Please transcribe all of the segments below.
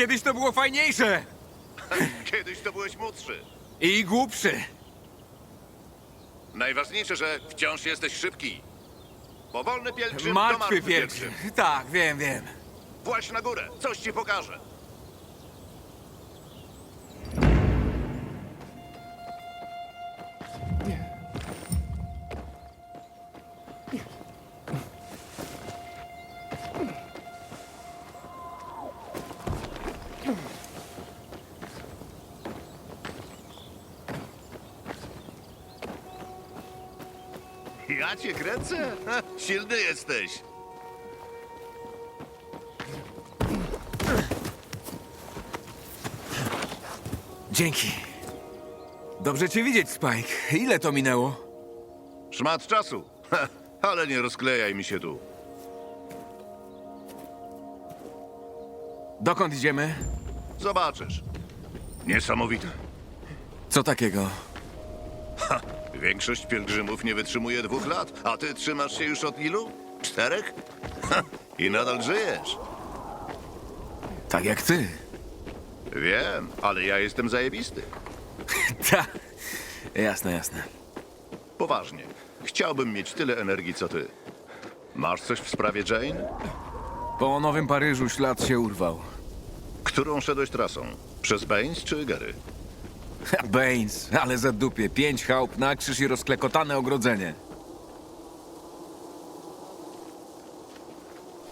kiedyś to było fajniejsze! Kiedyś to byłeś młodszy. I głupszy. Najważniejsze, że wciąż jesteś szybki. Powolny pielgrzym to Martwy martwy pielgrzym. Tak, wiem, wiem. Właź na górę, coś ci pokażę. Ja cię kręcę? Ha, Silny jesteś. Dzięki. Dobrze cię widzieć, Spike. Ile to minęło? Szmat czasu. Ha, ale nie rozklejaj mi się tu. Dokąd idziemy? Zobaczysz. Niesamowite. Co takiego? Większość pielgrzymów nie wytrzymuje dwóch lat, a ty trzymasz się już od ilu? Czterech? Ha, I nadal żyjesz. Tak jak ty. Wiem, ale ja jestem zajebisty. Ta. Jasne, jasne. Poważnie. Chciałbym mieć tyle energii, co ty. Masz coś w sprawie Jane? Po Nowym Paryżu ślad się urwał. Którą szedłeś trasą? Przez Baines czy Gary? Baines, ale za dupie. Pięć chałup na krzyż i rozklekotane ogrodzenie.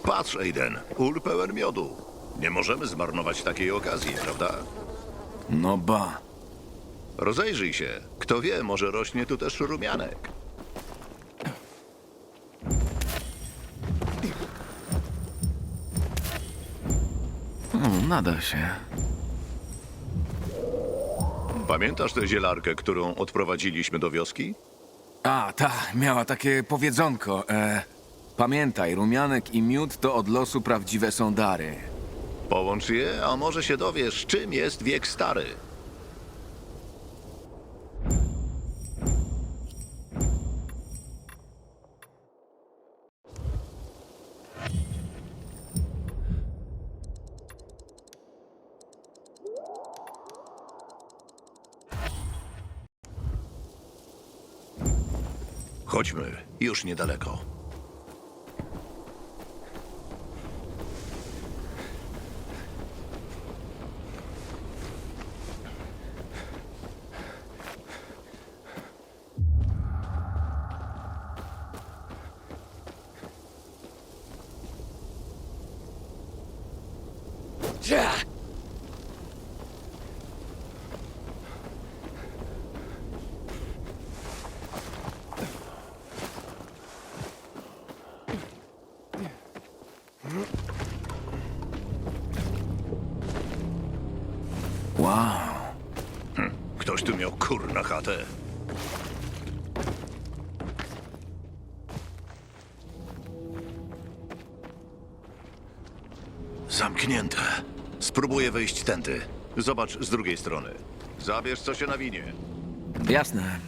Patrz, Aiden, ul pełen miodu. Nie możemy zmarnować takiej okazji, prawda? No ba. Rozejrzyj się. Kto wie, może rośnie tu też rumianek. No, nada się. Pamiętasz tę zielarkę, którą odprowadziliśmy do wioski? A, ta, miała takie powiedzonko. E, pamiętaj, rumianek i miód to od losu prawdziwe są dary. Połącz je, a może się dowiesz, czym jest wiek stary. Chodźmy, już niedaleko. Zamknięte. Spróbuję wejść tędy. Zobacz z drugiej strony. Zabierz co się nawinie. Jasne.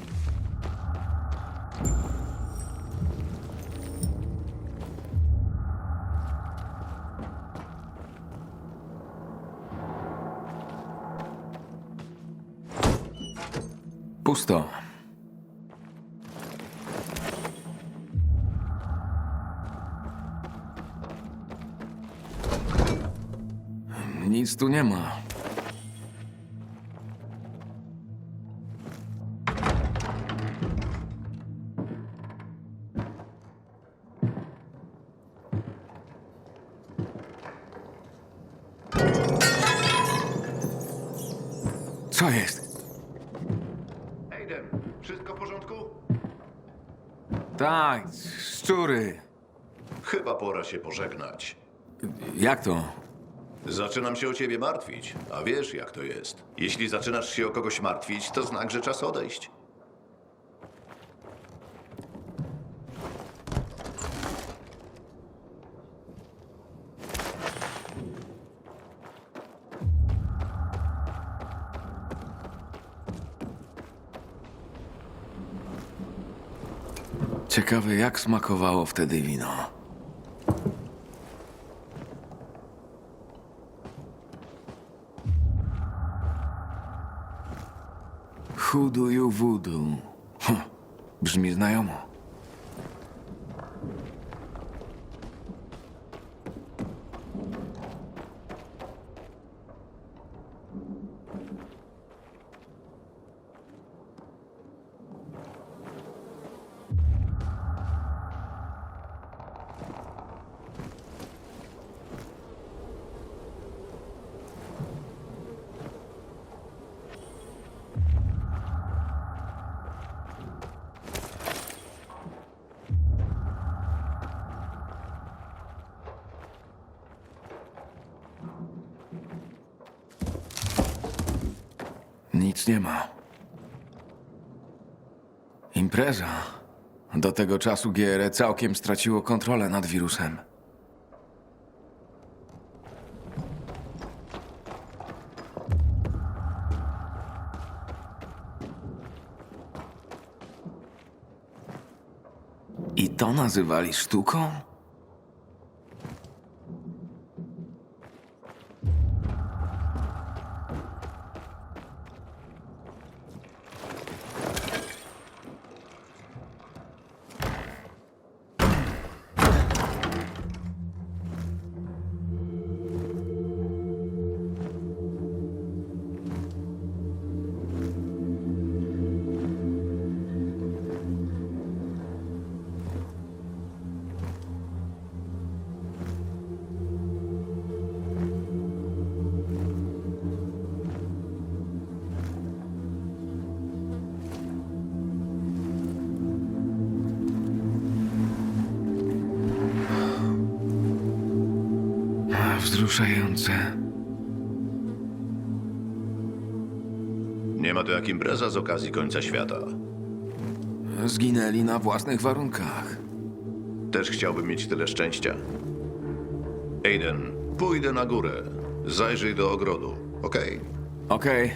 Tu nie ma. Co jest? Aiden, wszystko w porządku? Tak, szczury. Chyba pora się pożegnać. Jak to? Zaczynam się o ciebie martwić, a wiesz jak to jest. Jeśli zaczynasz się o kogoś martwić, to znak, że czas odejść. Ciekawe, jak smakowało wtedy wino. Huduju wudu. Hm, brzmi znajomo. Nic nie ma. Impreza. Do tego czasu GRE całkiem straciło kontrolę nad wirusem. I to nazywali sztuką? Nie ma to jak impreza z okazji końca świata. Zginęli na własnych warunkach. Też chciałbym mieć tyle szczęścia. Aiden, pójdę na górę. Zajrzyj do ogrodu, okej? Okej.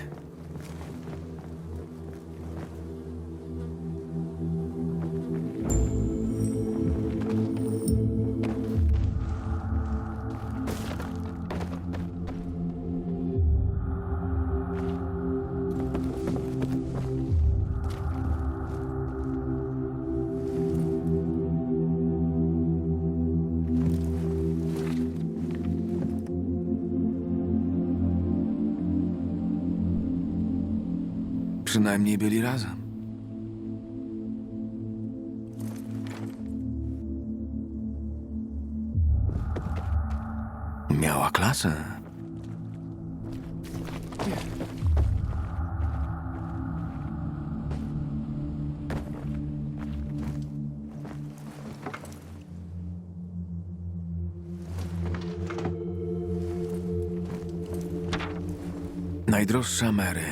Najdroższa Mary.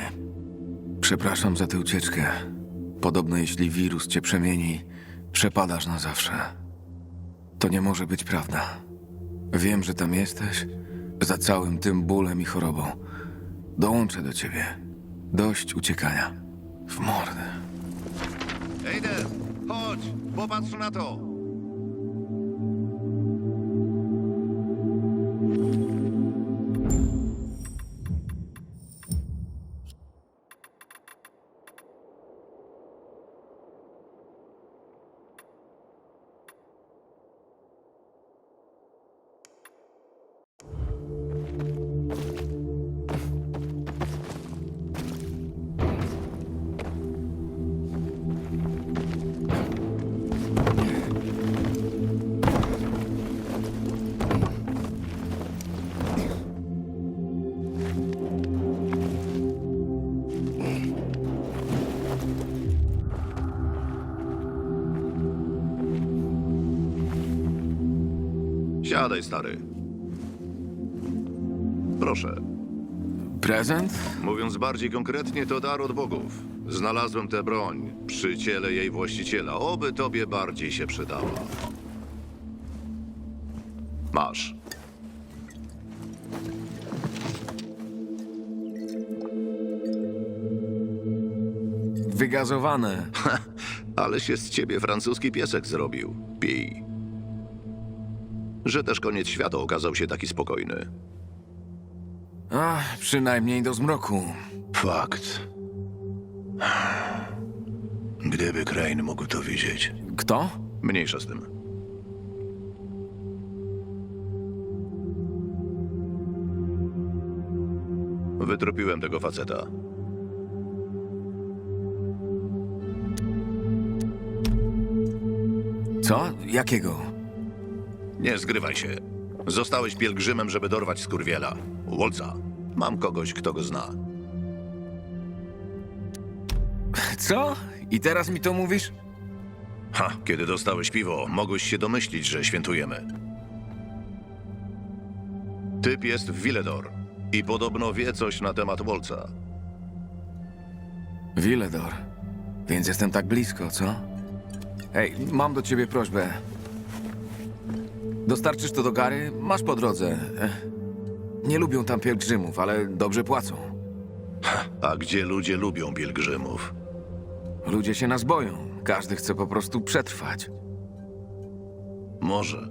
Przepraszam za tę ucieczkę. Podobno jeśli wirus cię przemieni, przepadasz na zawsze. To nie może być prawda. Wiem, że tam jesteś, za całym tym bólem i chorobą. Dołączę do ciebie. Dość uciekania. W mordę. Aiden, chodź, popatrz na to! Siadaj, stary. Proszę. Prezent? Mówiąc bardziej konkretnie, to dar od bogów. Znalazłem tę broń przy ciele jej właściciela. Oby tobie bardziej się przydała. Masz. Wygazowane. Ale się z ciebie francuski piesek zrobił. Pij. Że też koniec świata okazał się taki spokojny. A, przynajmniej do zmroku. Fakt. Gdyby Crane mógł to widzieć. Kto? Mniejsza z tym. Wytropiłem tego faceta. Co? Jakiego? Nie zgrywaj się. Zostałeś pielgrzymem, żeby dorwać skurwiela. Wolca. Mam kogoś, kto go zna. Co? I teraz mi to mówisz? Ha, kiedy dostałeś piwo, mogłeś się domyślić, że świętujemy. Typ jest w Villedor i podobno wie coś na temat Wolca. Villedor. Więc jestem tak blisko, co? Hej, mam do ciebie prośbę. Dostarczysz to do Gary? Masz po drodze. Ech. Nie lubią tam pielgrzymów, ale dobrze płacą. A gdzie ludzie lubią pielgrzymów? Ludzie się nas boją. Każdy chce po prostu przetrwać. Może.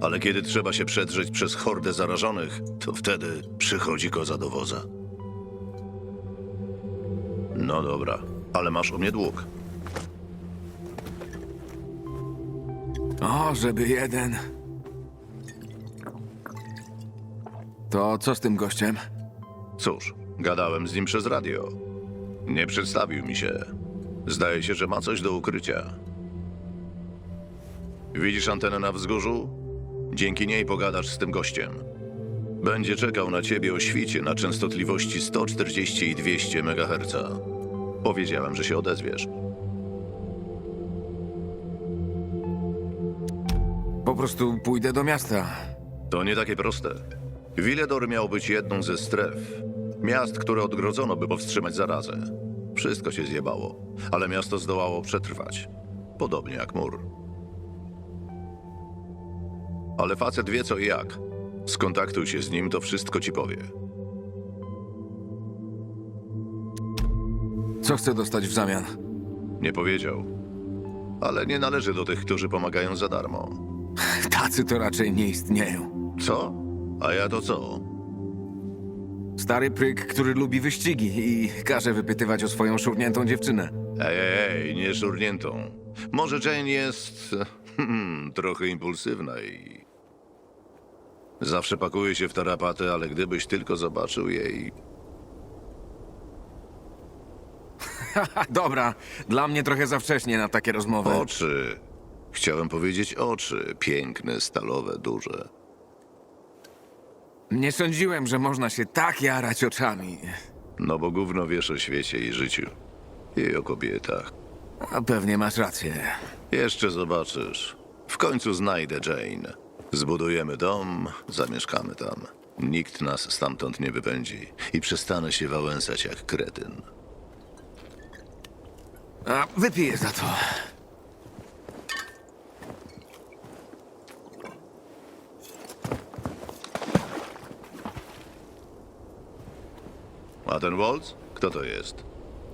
Ale kiedy trzeba się przedrzeć przez hordę zarażonych, to wtedy przychodzi koza do woza. No dobra, ale masz u mnie dług. O, żeby jeden. To co z tym gościem? Cóż, gadałem z nim przez radio. Nie przedstawił mi się. Zdaje się, że ma coś do ukrycia. Widzisz antenę na wzgórzu? Dzięki niej pogadasz z tym gościem. Będzie czekał na ciebie o świcie na częstotliwości 140 i 200 MHz. Powiedziałem, że się odezwiesz. Po prostu pójdę do miasta. To nie takie proste. Villedor miał być jedną ze stref. Miast, które odgrodzono, by powstrzymać zarazę. Wszystko się zjebało, ale miasto zdołało przetrwać. Podobnie jak mur. Ale facet wie co i jak. Skontaktuj się z nim, to wszystko ci powie. Co chcę dostać w zamian? Nie powiedział. Ale nie należy do tych, którzy pomagają za darmo. Tacy to raczej nie istnieją. Co? A ja to co? Stary pryk, który lubi wyścigi i każe wypytywać o swoją szurniętą dziewczynę. Ej, ej, ej, nie szurniętą. Może Jane jest hmm, trochę impulsywna i... Zawsze pakuje się w tarapaty, ale gdybyś tylko zobaczył jej... Dobra, dla mnie trochę za wcześnie na takie rozmowy. Oczy. Chciałem powiedzieć oczy. Piękne, stalowe, duże. Nie sądziłem, że można się tak jarać oczami. No bo gówno wiesz o świecie i życiu. I o kobietach. A pewnie masz rację. Jeszcze zobaczysz. W końcu znajdę Jane. Zbudujemy dom, zamieszkamy tam. Nikt nas stamtąd nie wypędzi i przestanę się wałęsać jak kretyn. A wypiję za to. A ten Waltz? Kto to jest?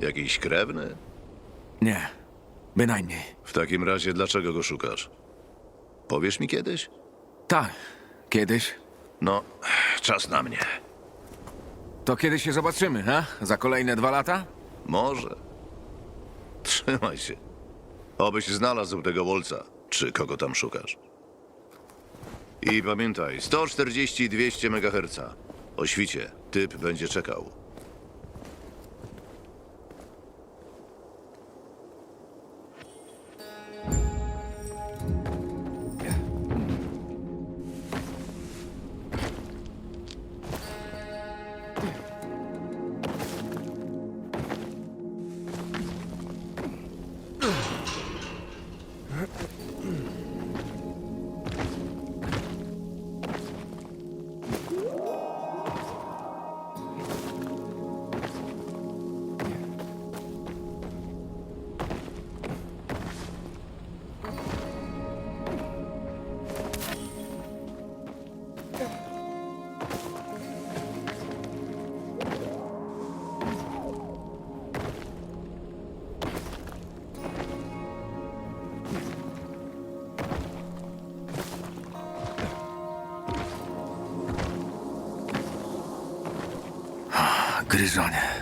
Jakiś krewny? Nie, bynajmniej. W takim razie dlaczego go szukasz? Powiesz mi kiedyś? Tak, kiedyś. No, czas na mnie. To kiedy się zobaczymy, ha? Za kolejne dwa lata? Może. Trzymaj się. Obyś znalazł tego Wolca, czy kogo tam szukasz. I pamiętaj, 140 i 200 MHz. O świcie, typ będzie czekał. Gryzonie.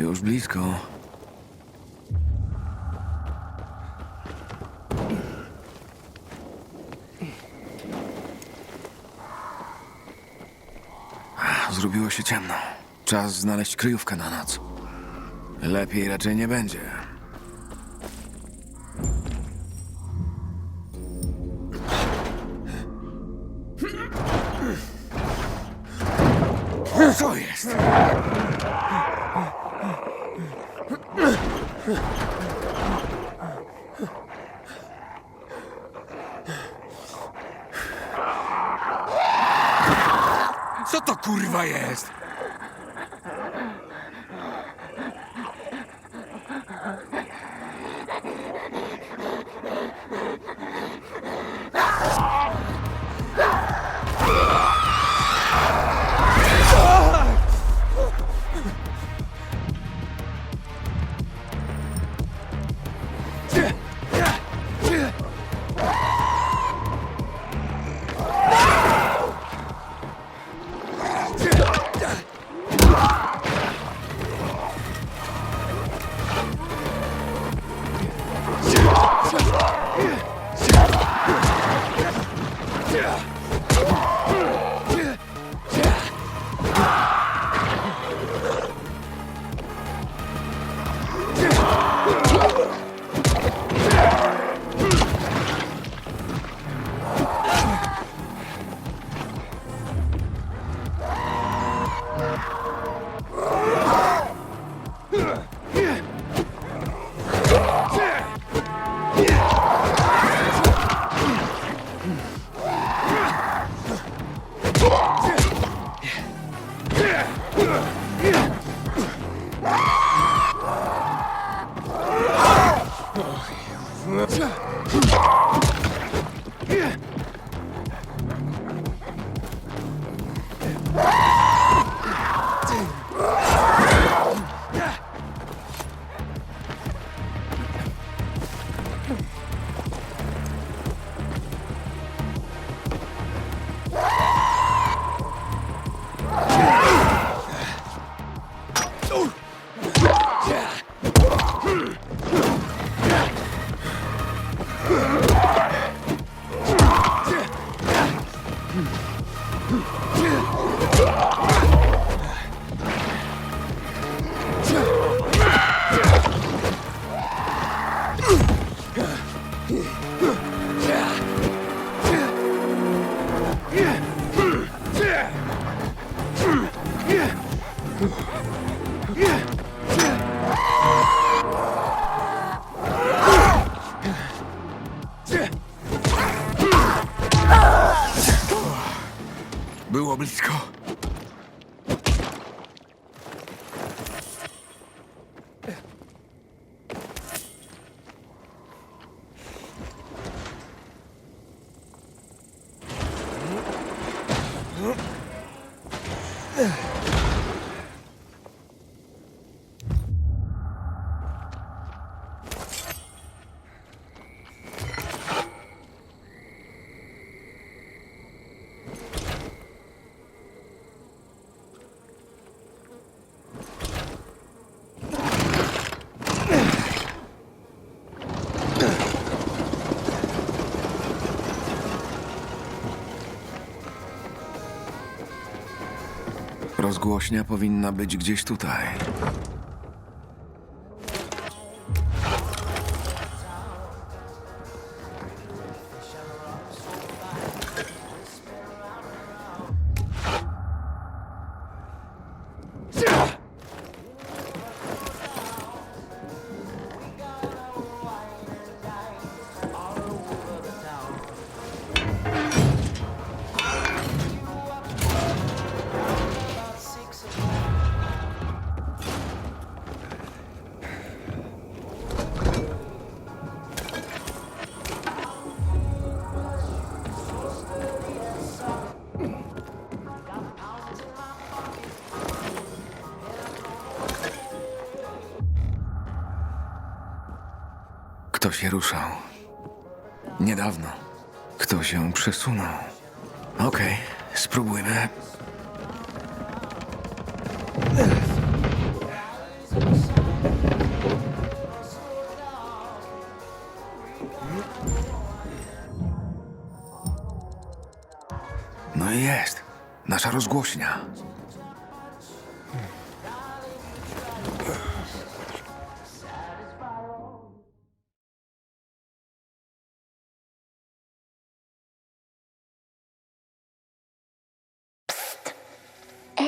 Już blisko. Zrobiło się ciemno. Czas znaleźć kryjówkę na noc. Lepiej raczej nie będzie. Było Rozgłośnia powinna być gdzieś tutaj. Kto się ruszał? Niedawno. Kto się przesunął? Okej, spróbujmy.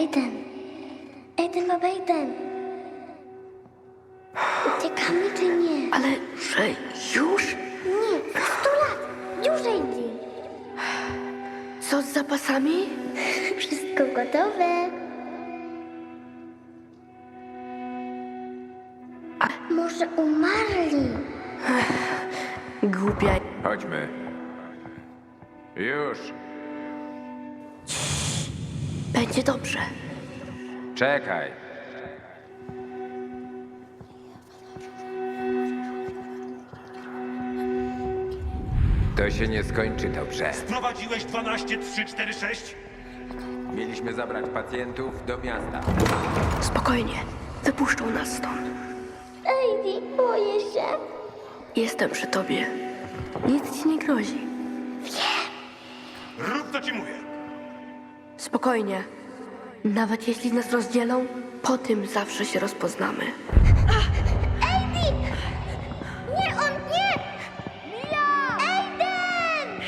Aiden! Aiden, Aiden! Uciekamy czy nie? Ale że już? Nie, za sto lat! Już Aiden! Co z zapasami? Wszystko gotowe. Może umarli? Głupia. Chodźmy. Już. Będzie dobrze. Czekaj. To się nie skończy dobrze. Prowadziłeś 12346? Mieliśmy zabrać pacjentów do miasta. Spokojnie. Wypuszczą nas stąd. Aiden, boję się. Jestem przy tobie. Nic ci nie grozi. Rób co ci mówię. Spokojnie. Nawet jeśli nas rozdzielą, po tym zawsze się rozpoznamy. Nie, on nie! Ja! Aiden!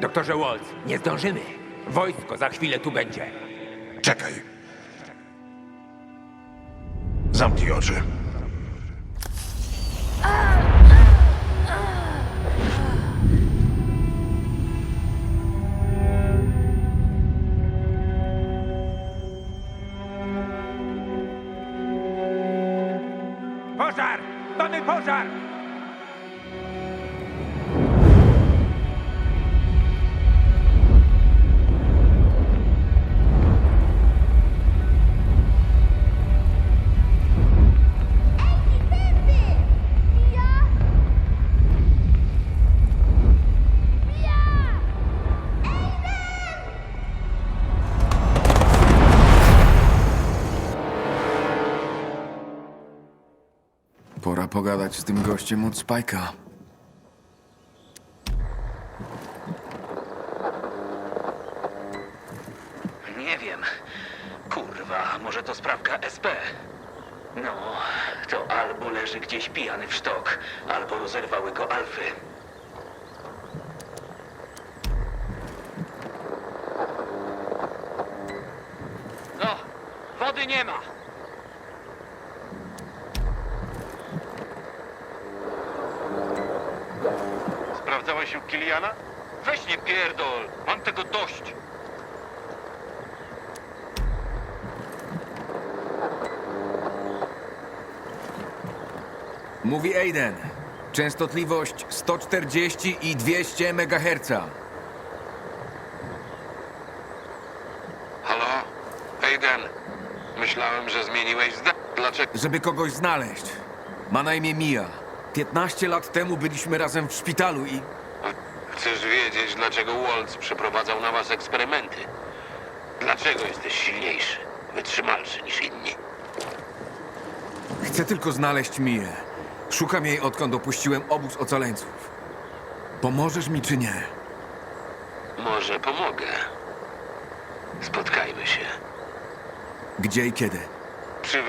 Doktorze Waltz, nie zdążymy. Wojsko za chwilę tu będzie. Czekaj. Zamknij oczy. Pogadać z tym gościem od Spajka. Nie wiem. Kurwa, może to sprawka SP. No, to albo leży gdzieś pijany w sztok, albo rozerwały go alfy. No, wody nie ma. Sprawdzałeś u Kiliana? Weź nie pierdol, mam tego dość. Mówi Aiden. Częstotliwość 140 i 200 MHz. Halo? Aiden, myślałem, że zmieniłeś zdanie. Dlaczego? Żeby kogoś znaleźć. Ma na imię Mia. 15 lat temu byliśmy razem w szpitalu i Chcesz wiedzieć, dlaczego Waltz przeprowadzał na was eksperymenty? Dlaczego jesteś silniejszy, wytrzymalszy niż inni? chcę tylko znaleźć Mię. Szukam jej odkąd opuściłem obóz ocaleńców. Pomożesz mi czy nie? Może pomogę. Spotkajmy się. Gdzie i kiedy? Przy